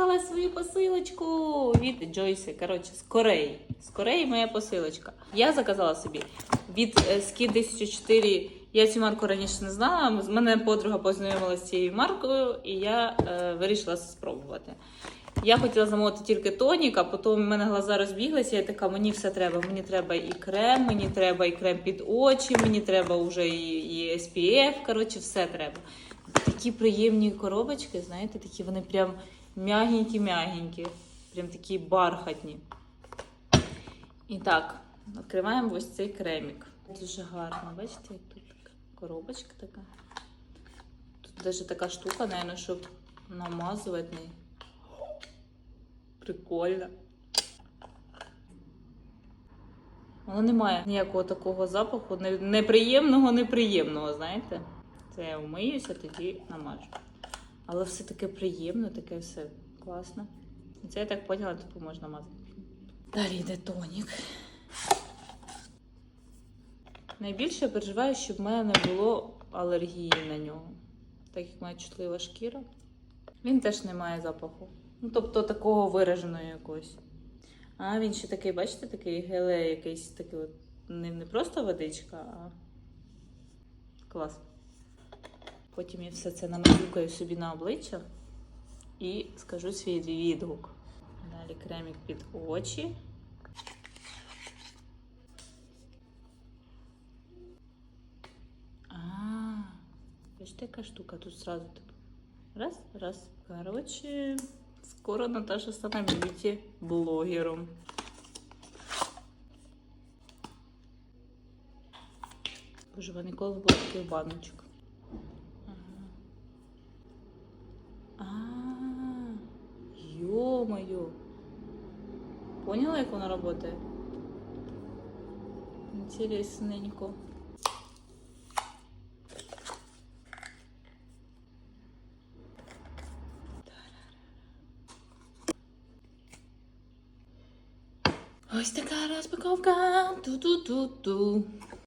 дочекала свою посилочку від Джойси. Коротше, з Кореї. З Кореї моя посилочка. Я заказала собі від е, Skin 1004. Я цю марку раніше не знала. Мене подруга познайомилася з цією маркою, і я е, вирішила спробувати. Я хотіла замовити тільки тонік, а потім в мене глаза розбіглися. Я така, мені все треба. Мені треба і крем, мені треба і крем під очі, мені треба вже і, і SPF, коротше, все треба. Такі приємні коробочки, знаєте, такі вони прям м'ягенькі-м'ягенькі, прям такі бархатні. І так, відкриваємо ось цей кремік. Дуже гарно, бачите, тут коробочка така. Тут навіть така штука, наверное, щоб намазувати неї. Прикольно. Воно не має ніякого такого запаху, неприємного, неприємного, знаєте? Це я вмиюся, тоді намажу. Але все таке приємне, таке все класно. Це я так поняла, типу можна мазати. Далі йде тонік. Найбільше я переживаю, щоб в мене не було алергії на нього. Так як моя чутлива шкіра. Він теж не має запаху. Ну, тобто такого вираженого якогось. А він ще такий, бачите, такий геле якийсь такий от. Не, не просто водичка, а клас. Потім я все це намазюкаю собі на обличчя і скажу свій відгук. Далі кремік під очі. А, бачите, яка штука тут сразу типу. Раз, раз. Короче, скоро Наташа стане б'юті блогером. Боже, ви ніколи було таких баночок. А, ё-моё. Поняла, як вона працює? Інтересненько. Ось така розпаковка. Ту-ту-ту-ту.